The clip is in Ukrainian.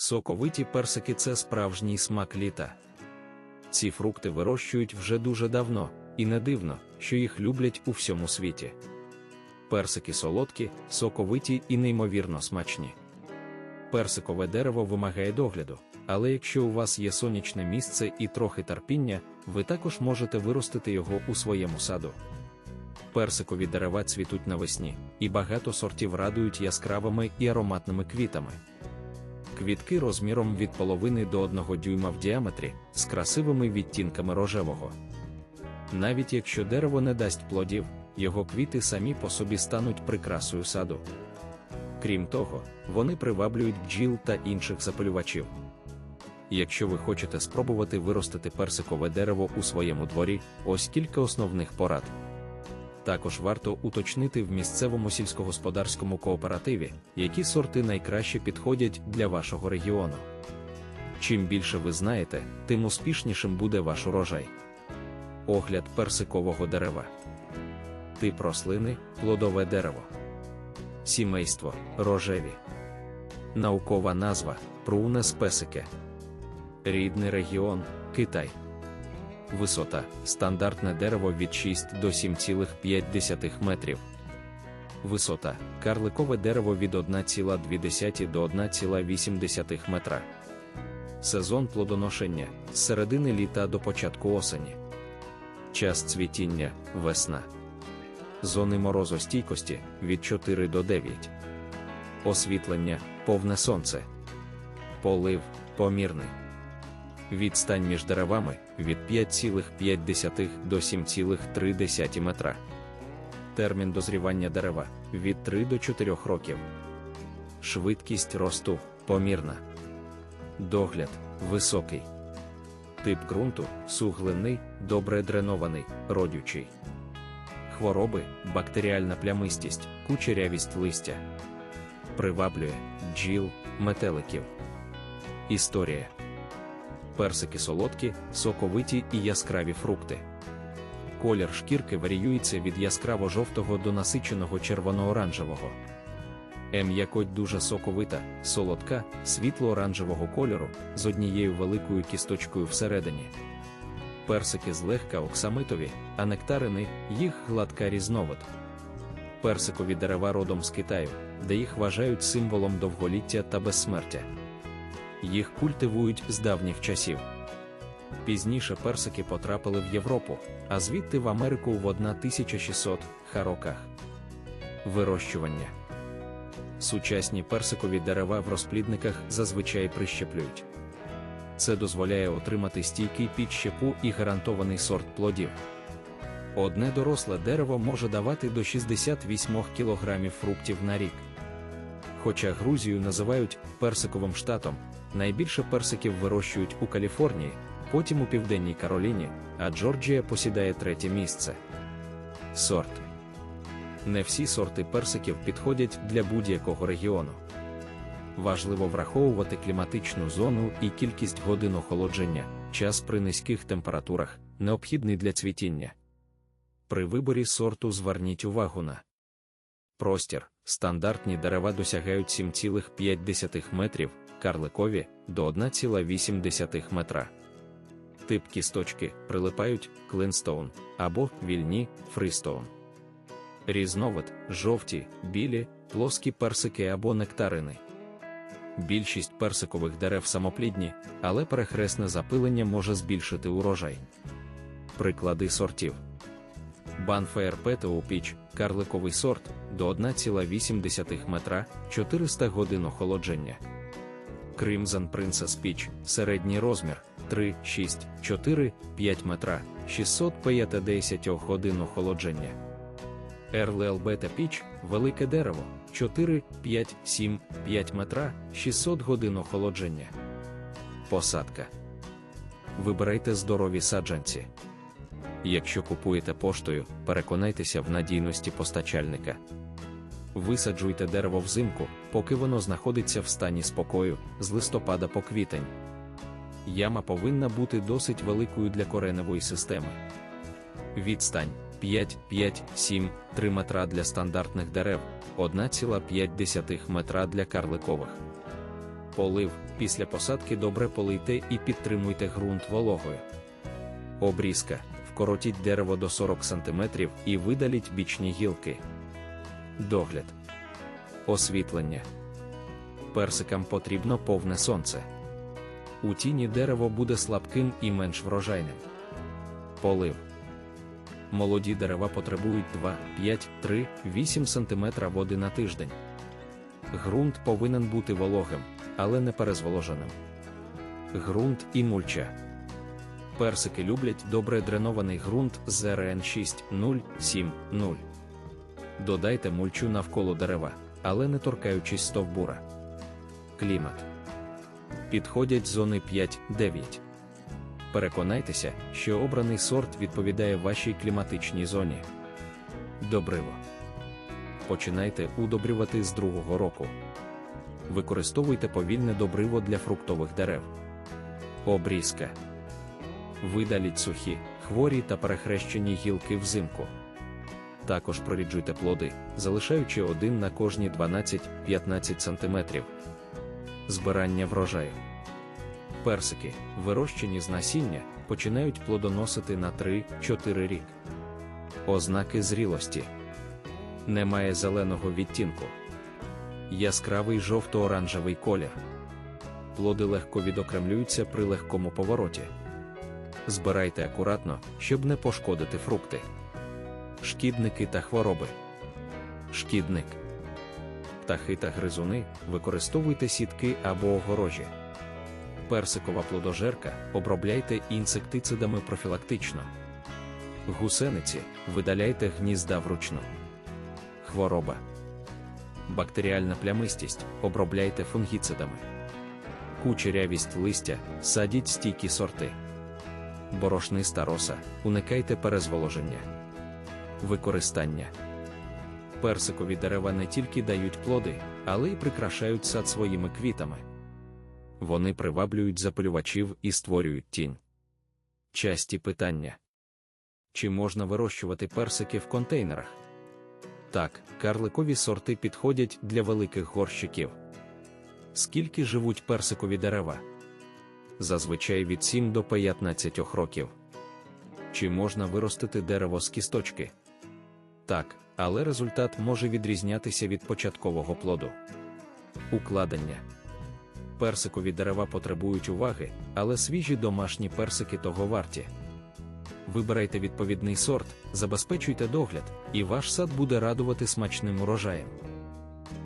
Соковиті персики це справжній смак літа. Ці фрукти вирощують вже дуже давно, і не дивно, що їх люблять у всьому світі. Персики солодкі, соковиті і неймовірно смачні. Персикове дерево вимагає догляду, але якщо у вас є сонячне місце і трохи терпіння, ви також можете виростити його у своєму саду. Персикові дерева цвітуть навесні, і багато сортів радують яскравими і ароматними квітами. Квітки розміром від половини до одного дюйма в діаметрі з красивими відтінками рожевого. Навіть якщо дерево не дасть плодів, його квіти самі по собі стануть прикрасою саду. Крім того, вони приваблюють бджіл та інших запалювачів. Якщо ви хочете спробувати виростити персикове дерево у своєму дворі, ось кілька основних порад. Також варто уточнити в місцевому сільськогосподарському кооперативі, які сорти найкраще підходять для вашого регіону. Чим більше ви знаєте, тим успішнішим буде ваш урожай. Огляд персикового дерева. Тип рослини плодове дерево. Сімейство рожеві. Наукова назва Пруне спесике. Рідний регіон Китай. Висота стандартне дерево від 6 до 7,5 метрів. Висота карликове дерево від 1,2 до 1,8 метра. Сезон плодоношення з середини літа до початку осені. Час цвітіння весна. Зони морозостійкості від 4 до 9. Освітлення повне сонце. Полив помірний. Відстань між деревами від 5,5 до 7,3 метра. Термін дозрівання дерева від 3 до 4 років. Швидкість росту помірна. Догляд високий. Тип ґрунту суглинний, добре дренований, родючий. Хвороби, бактеріальна плямистість, кучерявість листя. Приваблює бджіл, метеликів. Історія персики солодкі, соковиті і яскраві фрукти. Колір шкірки варіюється від яскраво-жовтого до насиченого червоно-оранжевого. М'якоть дуже соковита, солодка, світло-оранжевого кольору з однією великою кісточкою всередині. Персики злегка оксамитові, а нектарини їх гладка різновид. Персикові дерева родом з Китаю, де їх вважають символом довголіття та безсмертя їх культивують з давніх часів. Пізніше персики потрапили в Європу, а звідти в Америку в 1600 роках. Вирощування сучасні персикові дерева в розплідниках зазвичай прищеплюють. Це дозволяє отримати стійкий підщепу і гарантований сорт плодів. Одне доросле дерево може давати до 68 кг фруктів на рік. Хоча Грузію називають персиковим штатом, найбільше персиків вирощують у Каліфорнії, потім у Південній Кароліні, а Джорджія посідає третє місце. Сорт не всі сорти персиків підходять для будь-якого регіону. Важливо враховувати кліматичну зону і кількість годин охолодження, час при низьких температурах, необхідний для цвітіння. При виборі сорту зверніть увагу на простір, стандартні дерева досягають 7,5 метрів, карликові до 1,8 метра. Тип кісточки прилипають клинстоун або вільні фрістоун. Різновид жовті, білі, плоскі персики або нектарини. Більшість персикових дерев самоплідні, але перехресне запилення може збільшити урожай. Приклади сортів. Банфаєр Петеу Піч, карликовий сорт до 1,8 метра 400 годин охолодження. Crimson Princess Peach, середній розмір 3, 6, 4, 5 метра, 650 годин охолодження. Early Beta Peach – велике дерево 4, 5, 7, 5 метра, 600 годин охолодження. Посадка. Вибирайте здорові саджанці. Якщо купуєте поштою, переконайтеся в надійності постачальника. Висаджуйте дерево взимку, поки воно знаходиться в стані спокою з листопада по квітень. Яма повинна бути досить великою для кореневої системи. Відстань 5, 5, 7, 3 метра для стандартних дерев, 1,5 метра для карликових. Полив після посадки добре полийте і підтримуйте ґрунт вологою. Обрізка. Вкоротіть дерево до 40 см і видаліть бічні гілки. Догляд. Освітлення. Персикам потрібно повне сонце. У тіні дерево буде слабким і менш врожайним. Полив. Молоді дерева потребують 2, 5, 3, 8 см води на тиждень. Ґрунт повинен бути вологим, але не перезволоженим. Ґрунт і мульча. Персики люблять добре дренований ґрунт з РН 6.0.7.0. Додайте мульчу навколо дерева, але не торкаючись стовбура. Клімат. Підходять зони 5-9. Переконайтеся, що обраний сорт відповідає вашій кліматичній зоні. Добриво. Починайте удобрювати з другого року. Використовуйте повільне добриво для фруктових дерев. Обрізка. Видаліть сухі, хворі та перехрещені гілки взимку. Також проріджуйте плоди, залишаючи один на кожні 12-15 см. Збирання врожаю. Персики, вирощені з насіння, починають плодоносити на 3-4 рік. Ознаки зрілості. Немає зеленого відтінку. Яскравий жовто-оранжевий колір. Плоди легко відокремлюються при легкому повороті. Збирайте акуратно, щоб не пошкодити фрукти. Шкідники та хвороби. Шкідник. Птахи та гризуни використовуйте сітки або огорожі. Персикова плодожерка обробляйте інсектицидами профілактично. Гусениці видаляйте гнізда вручну. Хвороба. Бактеріальна плямистість обробляйте фунгіцидами. Кучерявість листя садіть стійкі сорти. Борошниста роса уникайте перезволоження. Використання. Персикові дерева не тільки дають плоди, але й прикрашають сад своїми квітами. Вони приваблюють запилювачів і створюють тінь. Часті питання: чи можна вирощувати персики в контейнерах? Так, карликові сорти підходять для великих горщиків. Скільки живуть персикові дерева? Зазвичай від 7 до 15 років. Чи можна виростити дерево з кісточки? Так, але результат може відрізнятися від початкового плоду. Укладення. Персикові дерева потребують уваги, але свіжі домашні персики того варті. Вибирайте відповідний сорт, забезпечуйте догляд, і ваш сад буде радувати смачним урожаєм.